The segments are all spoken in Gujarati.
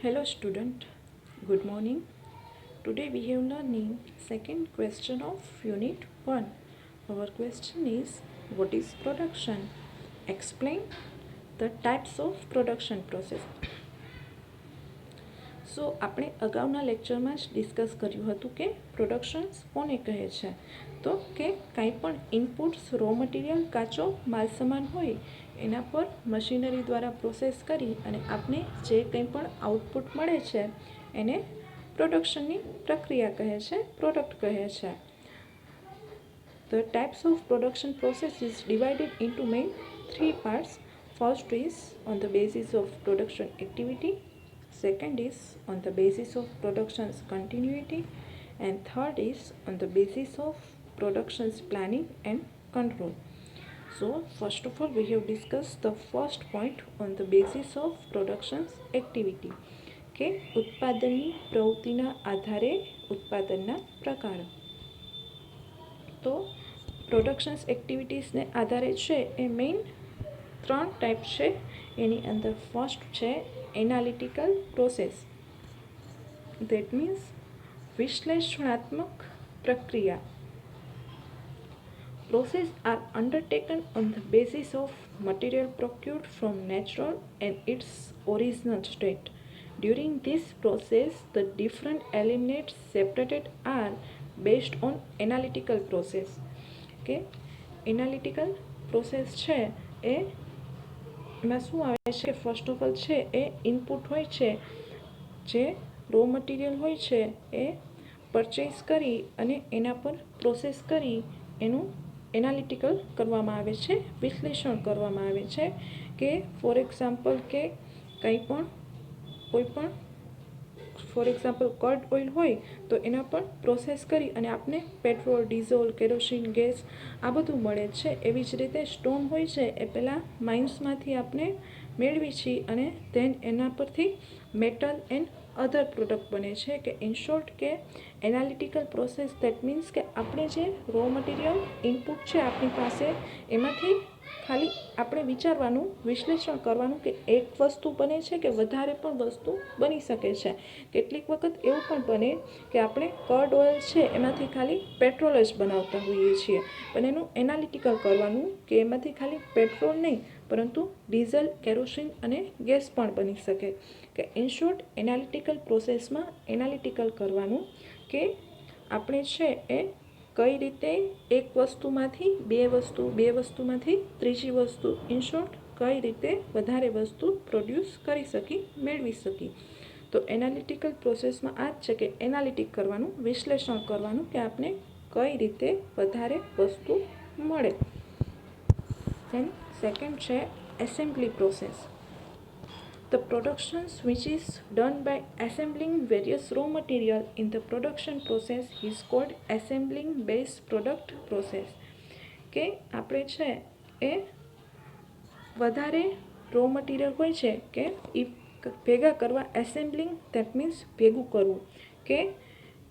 Hello student, good morning. Today we have learning second question of unit 1. Our question is what is production? Explain the types of production process. સો આપણે અગાઉના લેક્ચરમાં જ ડિસ્કસ કર્યું હતું કે પ્રોડક્શન્સ કોને કહે છે તો કે કાંઈ પણ ઇનપુટ્સ રો મટીરિયલ કાચો માલ સામાન હોય એના પર મશીનરી દ્વારા પ્રોસેસ કરી અને આપને જે કંઈ પણ આઉટપુટ મળે છે એને પ્રોડક્શનની પ્રક્રિયા કહે છે પ્રોડક્ટ કહે છે The types of production process is divided into main three parts. First is on the basis of production activity, second is on the basis of production's continuity, and third is on the basis of production's planning and control. So, first of all, we have discussed the first point on the basis of production's activity. કે ઉત્પાદનની પ્રવૃત્તિના આધારે ઉત્પાદનના પ્રકારો. તો પ્રોડક્શન્સ એક્ટિવિટીઝને આધારે છે એ મેઇન ત્રણ ટાઈપ છે. એની અંદર ફર્સ્ટ છે એનાલિટિકલ પ્રોસેસ દેટ મીન્સ વિશ્લેષણાત્મક પ્રક્રિયા. Processes are undertaken on the basis of material procured from natural and its original state. During this process, the different elements separated are based on analytical process. કે એનાલિટિકલ પ્રોસેસ છે એ એમાં શું આવે છે ફર્સ્ટ ઓફ ઓલ છે એ ઇનપુટ હોય છે જે રો મટીરિયલ હોય છે એ પરચેસ કરી અને એના પર પ્રોસેસ કરી એનું એનાલિટિકલ કરવામાં આવે છે, વિશ્લેષણ કરવામાં આવે છે કે ફોર એક્ઝામ્પલ કે કંઈ પણ, કોઈ પણ ફોર એક્ઝામ્પલ કર્ડ ઓઇલ હોય તો એના પર પ્રોસેસ કરી અને આપને પેટ્રોલ ડીઝલ કેરોસીન ગેસ આ બધું મળે છે. એવી જ રીતે સ્ટોન હોય છે એ પહેલાં માઇન્સમાંથી આપણે મેળવી છીએ અને ધેન એના પરથી મેટલ એન્ડ અધર પ્રોડક્ટ બને છે કે ઇન શોર્ટ કે એનાલિટિકલ પ્રોસેસ દેટ મીન્સ કે આપણે જે રો મટીરિયલ ઇનપુટ છે આપણી પાસે, એમાંથી ખાલી આપણે વિચારવાનું, વિશ્લેષણ કરવાનું કે એક વસ્તુ બને છે કે વધારે પણ વસ્તુ બની શકે છે. કેટલીક વખત એવું પણ બને કે આપણે કર્ડ ઓઇલ છે એમાંથી ખાલી પેટ્રોલ જ બનાવતા હોઈએ છીએ. પણ એનું એનાલિટિકલ કરવાનું કે એમાંથી ખાલી પેટ્રોલ નહીં પરંતુ ડીઝલ, કેરોસીન અને ગેસ પણ બની શકે કે ઇન શોર્ટ એનાલિટિકલ પ્રોસેસમાં એનાલિટિકલ કરવાનું કે આપણે છે એ કઈ રીતે એક વસ્તુમાંથી બે વસ્તુ, બે વસ્તુમાંથી ત્રીજી વસ્તુ ઇન શોર્ટ કઈ રીતે વધારે વસ્તુ પ્રોડ્યુસ કરી શકી, મેળવી શકી. તો એનાલિટિકલ પ્રોસેસમાં આ જ છે કે એનાલિટિક કરવાનું, વિશ્લેષણ કરવાનું કે આપણે કઈ રીતે વધારે વસ્તુ મળે. સેકન્ડ છે assembly process The productions which is done by assembling various raw material in the production process is called assembling based product process કે આપણે છે એ વધારે રો મટીરિયલ હોય છે કે એ ભેગા કરવા એસેમ્બલિંગ દેટ મીન્સ ભેગું કરવું કે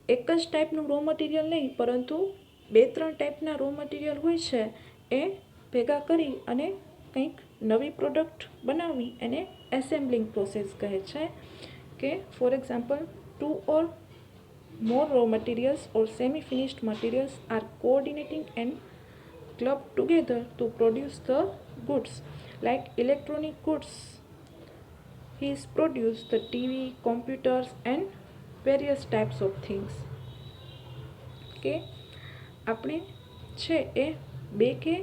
એક જ ટાઈપનું રો મટીરિયલ નહીં પરંતુ બે ત્રણ ટાઈપના રો મટીરિયલ હોય છે એ ભેગા કરી અને કંઈક નવી પ્રોડક્ટ બનાવવી એને એસેમ્બલિંગ પ્રોસેસ કહે છે કે for example two or more raw materials or semi finished materials are coordinating and club together to produce the goods like electronic goods is produce the TV, computers and various types of things. કે આપણે છે એ બે કે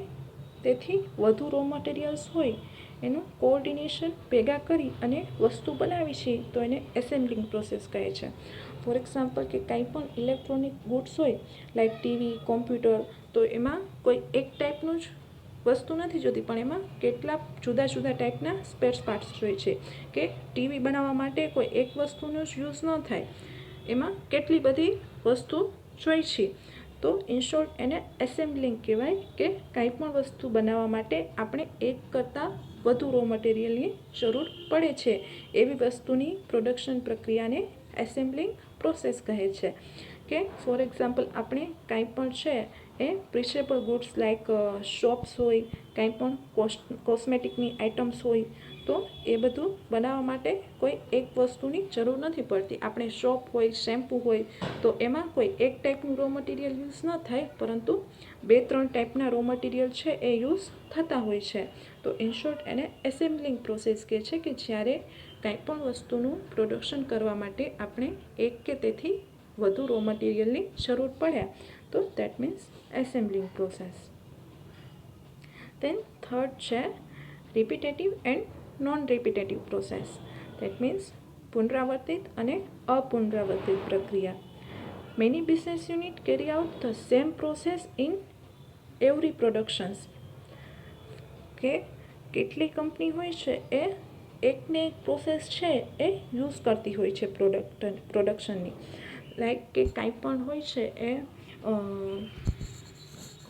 તેથી વધુ રો મટીરિયલ્સ હોય, એનું કોઓર્ડિનેશન ભેગા કરી અને વસ્તુ બનાવી છે, તો એને એસેમ્બલિંગ પ્રોસેસ કહે છે. ફોર એક્ઝામ્પલ કે કંઈ પણ ઇલેક્ટ્રોનિક ગુડ્સ હોય લાઈક ટીવી કોમ્પ્યુટર તો એમાં કોઈ એક ટાઈપનું જ વસ્તુ નથી જોતી, પણ એમાં કેટલા જુદા જુદા ટાઈપના સ્પેર્સ પાર્ટ્સ જોઈએ છે. કે ટીવી બનાવવા માટે કોઈ એક વસ્તુનો જ યુઝ ન થાય, એમાં કેટલી બધી વસ્તુ જોઈ છે. તો ઇન શોર્ટ એને એસેમ્બલિંગ કહેવાય કે કંઈ પણ વસ્તુ બનાવવા માટે આપણે એક કરતાં વધુ રો મટીરિયલની જરૂર પડે છે. એવી વસ્તુની પ્રોડક્શન પ્રક્રિયાને એસેમ્બલિંગ પ્રોસેસ કહે છે. કે ફોર એક્ઝામ્પલ આપણે કાંઈ પણ છે એ પ્રિશેબલ ગુડ્સ લાઇક શોપ્સ હોય કાંઈ પણ કોસ્મેટિકની આઇટમ્સ હોય તો એ બધું બનાવવા માટે કોઈ એક વસ્તુની જરૂર નથી પડતી. આપણે સોપ હોય, શેમ્પૂ હોય, તો એમાં કોઈ એક ટાઈપનું રો મટીરિયલ યુઝ ન થાય, પરંતુ બે, ત્રણ ટાઈપના રો મટીરિયલ છે એ યુઝ થતા હોય છે. તો ઇન શોર્ટ એને એસેમ્બલિંગ પ્રોસેસ કહે છે કે જ્યારે કાંઈ પણ વસ્તુનું પ્રોડક્શન કરવા માટે આપણે એક કે તેથી વધુ રો મટીરિયલની જરૂર પડે, તો that means assembling process then third છે repetitive and non repetitive process that means પુનરાવર્તિત અને અપુનરાવર્તિત પ્રક્રિયા. Many business unit carry out the same process in every productions કે કેટલી કંપની હોય છે એ એકને એક પ્રોસેસ છે એ યુઝ કરતી હોય છે પ્રોડક્ટ પ્રોડક્શનની લાઈક કે કાંઈ પણ હોય છે એ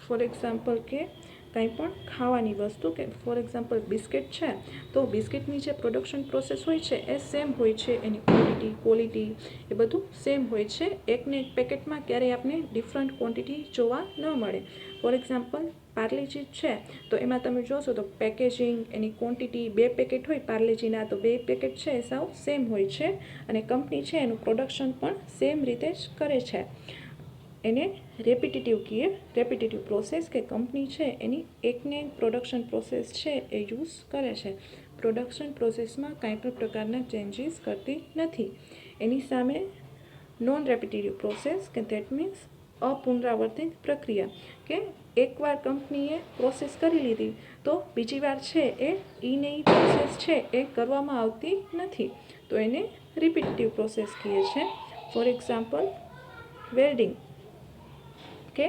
ફોર એક્ઝામ્પલ કે કાંઈ પણ ખાવાની વસ્તુ કે ફોર એક્ઝામ્પલ બિસ્કિટ છે, તો બિસ્કિટની જે પ્રોડક્શન પ્રોસેસ હોય છે એ સેમ હોય છે. એની ક્વોલિટી ક્વોલિટી એ બધું સેમ હોય છે. એકને એક પેકેટમાં ક્યારેય આપને ડિફરન્ટ ક્વોન્ટિટી જોવા ન મળે. ફોર એક્ઝામ્પલ પાર્લેજી છે, તો એમાં તમે જોશો તો પેકેજિંગ એની ક્વોન્ટિટી બે પેકેટ હોય પાર્લેજીના તો બે પેકેટ છે, એ સાવ સેમ હોય છે. અને કંપની છે, એનું પ્રોડક્શન પણ સેમ રીતે જ કરે છે. એને રેપિટેટિવ કહીએ રેપિટેટિવ પ્રોસેસ કે કંપની છે, એની એકને એક પ્રોડક્શન પ્રોસેસ છે, એ યુઝ કરે છે. પ્રોડક્શન પ્રોસેસમાં કાંઈ પણ પ્રકારના ચેન્જીસ કરતી નથી. એની સામે નોન રેપિટેટિવ પ્રોસેસ કે ધેટ મીન્સ અપુનરાવર્તિત પ્રક્રિયા, કે એકવાર કંપનીએ પ્રોસેસ કરી લીધી, તો બીજી વાર છે એ ઈને પ્રોસેસ છે એ કરવામાં આવતી નથી. તો એને રિપીટેટિવ પ્રોસેસ કહીએ છીએ ફોર એક્ઝામ્પલ વેલ્ડિંગ કે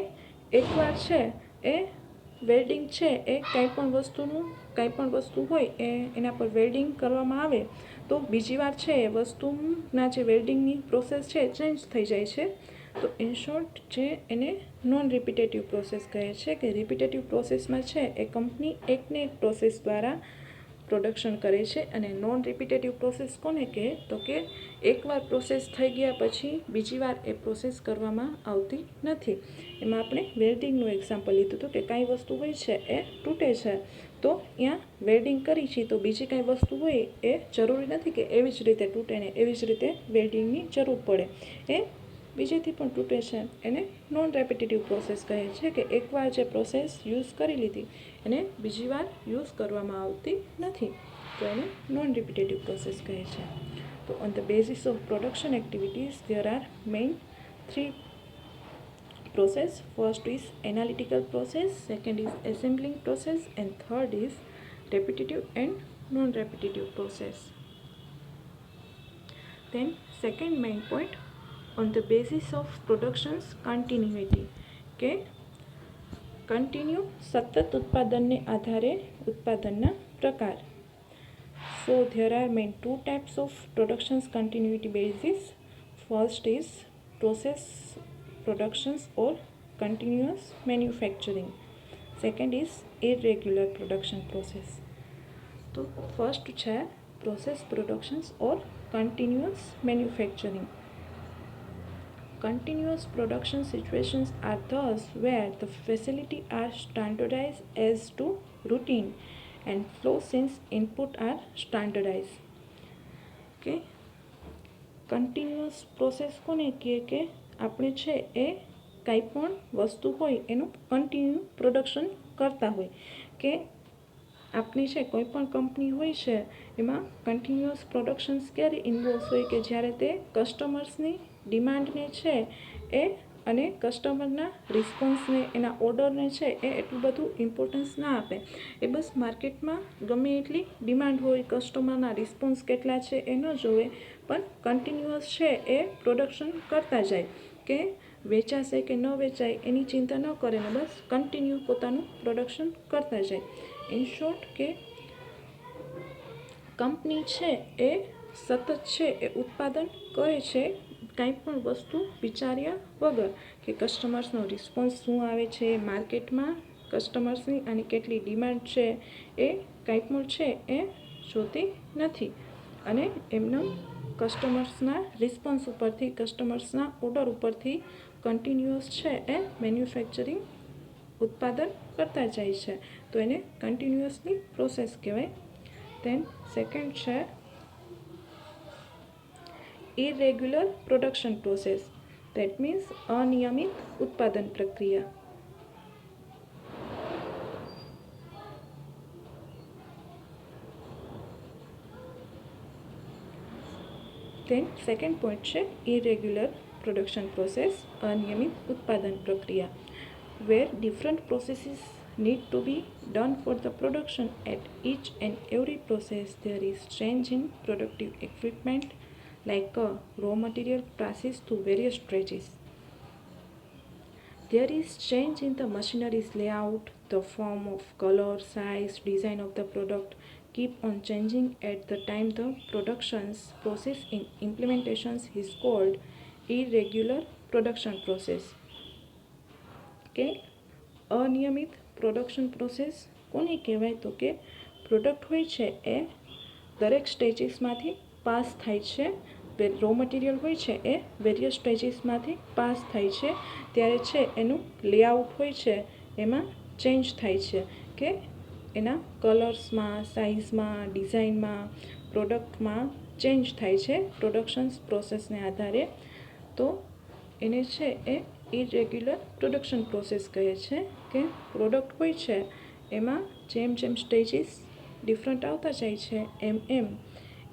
એકવાર છે એ વેલ્ડિંગ છે એ કાંઈ પણ વસ્તુનું, કાંઈ પણ વસ્તુ હોય એ એના પર વેલ્ડિંગ કરવામાં આવે, તો બીજી વાર છે એ વસ્તુના જે વેલ્ડિંગની પ્રોસેસ છે ચેન્જ થઈ જાય છે. તો ઇન શોર્ટ જે એને નોન રિપીટેટિવ પ્રોસેસ કહે છે કે રિપીટેટિવ પ્રોસેસમાં છે એ કંપની એકને એક પ્રોસેસ દ્વારા પ્રોડક્શન કરે છે અને નોન રિપીટેટિવ પ્રોસેસ કોને કહે? તો કે એકવાર પ્રોસેસ થઈ ગયા પછી બીજી વાર એ પ્રોસેસ કરવામાં આવતી નથી. એમાં આપણે વેલ્ડિંગનું એક્ઝામ્પલ લીધું હતું કે કાંઈ વસ્તુ હોય છે એ તૂટે છે. તો ત્યાં વેલ્ડિંગ કરી છે, તો બીજી કાંઈ વસ્તુ હોય એ જરૂરી નથી કે એવી જ રીતે તૂટે ને એવી જ રીતે વેલ્ડિંગની જરૂર પડે. એ બીજેથી પણ તૂટે છે એને નોન રેપિટેટિવ પ્રોસેસ કહે છે કે એકવાર જે પ્રોસેસ યુઝ કરી લીધી એને બીજી વાર યુઝ કરવામાં આવતી નથી તો એને નોન રિપીટેટિવ પ્રોસેસ કહે છે તો on the basis of production activities there are main three process first is analytical process second is assembling process and third is repetitive and non-repetitive process then second main point on the basis of production's continuity કે કન્ટિન્યુ સતત ઉત્પાદનને આધારે ઉત્પાદનના પ્રકાર so there are main two types of productions continuity basis first is process productions or continuous manufacturing second is irregular production process તો ફર્સ્ટ છે process productions or continuous manufacturing Continuous production situations are those where the facility are standardized as to routine and flow since input are standardized. Okay. Continuous process કોને કહે કે આપણે છે એ કંઈ પણ વસ્તુ હોય એનું કન્ટિન્યુ પ્રોડક્શન કરતા હોય કે આપની છે કોઈ પણ કંપની હોય છે એમાં કન્ટિન્યુઅસ પ્રોડક્શન્સ ક્યારે ઇન્વોલ્વ હોય કે જ્યારે તે કસ્ટમર્સની ડિમાન્ડને છે એ અને કસ્ટમરના રિસ્પોન્સને, એના ઓર્ડરને છે એ એટલું બધું ઇમ્પોર્ટન્સ ના આપે. એ બસ માર્કેટમાં ગમે એટલી ડિમાન્ડ હોય, કસ્ટમરના રિસ્પોન્સ કેટલા છે એ ન જોવે, પણ કન્ટિન્યુઅસ છે એ પ્રોડક્શન કરતા જાય. કે વેચાશે કે ન વેચાય એની ચિંતા ન કરે ને બસ કન્ટિન્યુ પોતાનું પ્રોડક્શન કરતા જાય. ઇન શોર્ટ કે કંપની છે એ સતત છે એ ઉત્પાદન કરે છે કાંઈ પણ વસ્તુ વિચાર્યા વગર કે કસ્ટમર્સનો રિસ્પોન્સ શું આવે છે, માર્કેટમાં કસ્ટમર્સની આની કેટલી ડિમાન્ડ છે એ કાંઈ પણ છે એ જોતી નથી. અને એમનો કસ્ટમર્સના રિસ્પોન્સ ઉપરથી, કસ્ટમર્સના ઓર્ડર ઉપરથી કન્ટિન્યુઅસ છે એ મેન્યુફેક્ચરિંગ ઉત્પાદન કરતા જાય છે. તો એને કન્ટિન્યુઅસની પ્રોસેસ કહેવાય. દેન સેકન્ડ છે irregular production process that means અનિયમિત ઉત્પાદન પ્રક્રિયા દેન સેકન્ડ પોઈન્ટ છે ઇરેગ્યુલર પ્રોડક્શન પ્રોસેસ અનિયમિત ઉત્પાદન પ્રક્રિયા were different processes need to be done for the production at each and every process there is change in productive equipment like a raw material passes through various stages there is change in the machinery's layout the form of color size design of the product keep on changing at the time the production's process in implementations is called irregular production process okay અનિયમિત પ્રોડક્શન પ્રોસેસ કોને કહેવાય તો કે પ્રોડક્ટ હોય છે એ દરેક સ્ટેજીસમાંથી પાસ થાય છે. રો મટીરિયલ હોય છે એ વેરિયસ સ્ટેજીસમાંથી પાસ થાય છે. ત્યારે છે એનું લેઆઉટ હોય છે એમાં ચેન્જ થાય છે કે એના કલર્સમાં સાઇઝમાં ડિઝાઇનમાં પ્રોડક્ટમાં ચેન્જ થાય છે પ્રોડક્શન્સ પ્રોસેસને આધારે. તો એને છે એ ઇરેગ્યુલર પ્રોડક્શન પ્રોસેસ કહે છે કે પ્રોડક્ટ હોય છે એમાં જેમ જેમ સ્ટેજીસ ડિફરન્ટ આવતા જાય છે, એમ એમ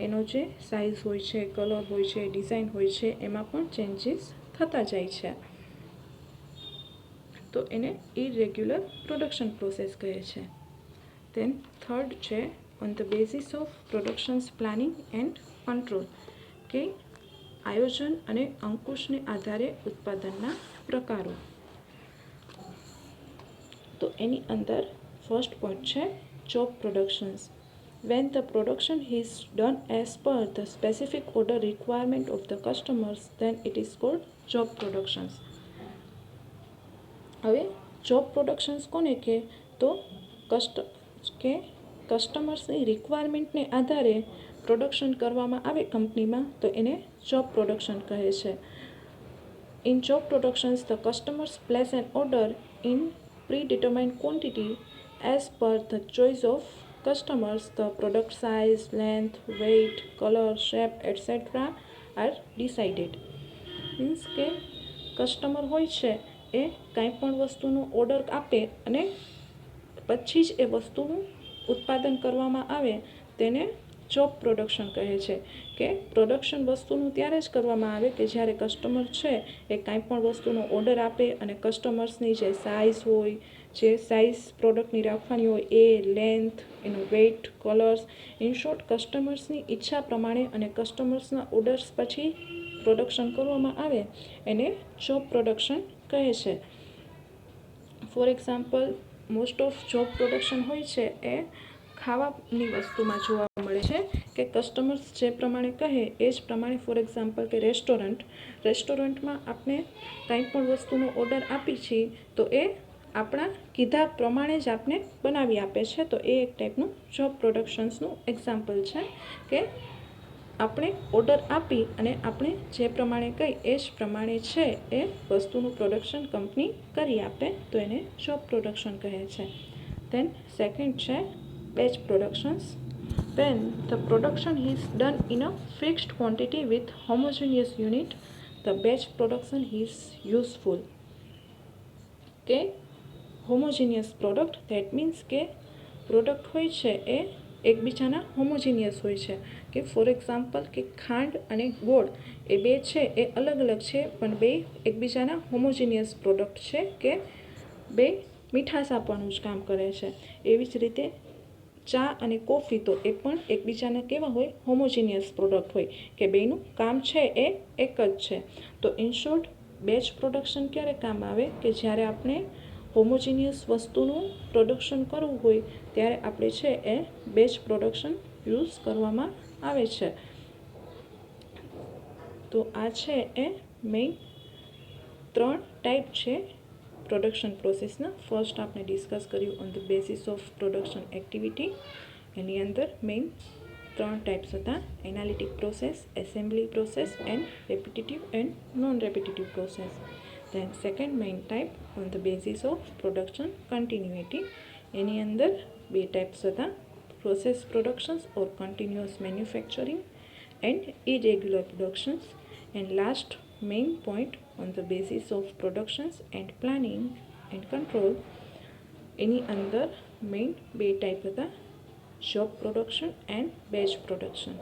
એનો જે સાઇઝ હોય છે કલર હોય છે ડિઝાઇન હોય છે, એમાં પણ ચેન્જીસ થતા જાય છે. તો એને ઇરેગ્યુલર પ્રોડક્શન પ્રોસેસ કહે છે. દેન થર્ડ છે on the basis of productions planning and control કે આયોજન અને અંકુશને આધારે ઉત્પાદનના પ્રકારો. તો એની અંદર ફર્સ્ટ પોઈન્ટ છે job productions when the production is done as per the specific order requirement of the customers then it is called job productions હવે જોબ પ્રોડક્શન્સ કોને કે તો કસ્ટ કે કસ્ટમર્સની રિક્વાયરમેન્ટને આધારે પ્રોડક્શન કરવામાં આવે કંપનીમાં તો એને જોબ પ્રોડક્શન કહે છે in job productions the customers place an order in predetermined quantity as per the choice of customers the product size length weight color shape etc are decided means કે કસ્ટમર હોય છે એ કાંઈ પણ વસ્તુનો ઓર્ડર આપે અને પછી જ એ વસ્તુનું ઉત્પાદન કરવામાં આવે તેને જોબ પ્રોડક્શન કહે છે કે પ્રોડક્શન વસ્તુનું ત્યારે જ કરવામાં આવે કે જ્યારે કસ્ટમર છે એ કાંઈ પણ વસ્તુનો ઓર્ડર આપે અને કસ્ટમર્સની જે સાઇઝ હોય, જે સાઇઝ પ્રોડક્ટની રાખવાની હોય, એ લેન્થ એનું વેઇટ કલર્સ ઇન શોર્ટ કસ્ટમર્સની ઈચ્છા પ્રમાણે અને કસ્ટમર્સના ઓર્ડર્સ પછી પ્રોડક્શન કરવામાં આવે એને જોબ પ્રોડક્શન કહે છે. For example most of job production હોય છે એ ખાવાની વસ્તુમાં જોવા મળે છે કે કસ્ટમર્સ જે પ્રમાણે કહે એ જ પ્રમાણે ફોર એક્ઝામ્પલ કે રેસ્ટોરન્ટ રેસ્ટોરન્ટમાં આપણે કંઈ પણ વસ્તુનો ઓર્ડર આપી છીએ તો એ આપણા કીધા પ્રમાણે જ આપને બનાવી આપે છે. તો એ એક ટાઈપનું જોબ પ્રોડક્શન્સનું એક્ઝામ્પલ છે કે આપણે ઓર્ડર આપી અને આપણે જે પ્રમાણે કહી એ જ પ્રમાણે છે એ વસ્તુનું પ્રોડક્શન કંપની કરી આપે તો એને જોબ પ્રોડક્શન કહે છે. દેન સેકન્ડ છે batch productions when the production is done in a fixed quantity with homogeneous unit. The batch production is useful. કે હોમોજીનિયસ પ્રોડક્ટ ધેટ મીન્સ કે પ્રોડક્ટ હોય છે એ એકબીજાના હોમોજીનિયસ હોય છે. કે ફોર એક્ઝામ્પલ કે ખાંડ અને ગોળ એ બે છે, એ અલગ અલગ છે, પણ બે એકબીજાના હોમોજીનિયસ પ્રોડક્ટ છે કે બે મીઠાશ આપવાનું જ કામ કરે છે. એવી જ રીતે ચા અને કોફી તો એ પણ એકબીજાના કેવા હોય? હોમોજીનિયસ પ્રોડક્ટ હોય. કે બેનું કામ છે એ એક જ છે. તો ઇન બેચ પ્રોડક્શન ક્યારે કામ આવે? કે જ્યારે આપણે હોમોજીનિયસ વસ્તુનું પ્રોડક્શન કરવું હોય, ત્યારે આપણે છે એ બેચ પ્રોડક્શન યુઝ કરવામાં આવે છે. તો આ છે એ મેઇન ત્રણ ટાઈપ છે પ્રોડક્શન પ્રોસેસના ફર્સ્ટ આપણે ડિસ્કસ કર્યું on the basis of production activity એની અંદર મેઇન ત્રણ ટાઈપ્સ હતા. Analytic process assembly process and repetitive and non repetitive process then second main type on the basis of production continuity એની અંદર બે ટાઈપ્સ હતા. Process productions or continuous manufacturing and irregular productions and last main point on the basis of productions and planning and control એની અંદર મેઇન બે ટાઈપ હતા job production and batch production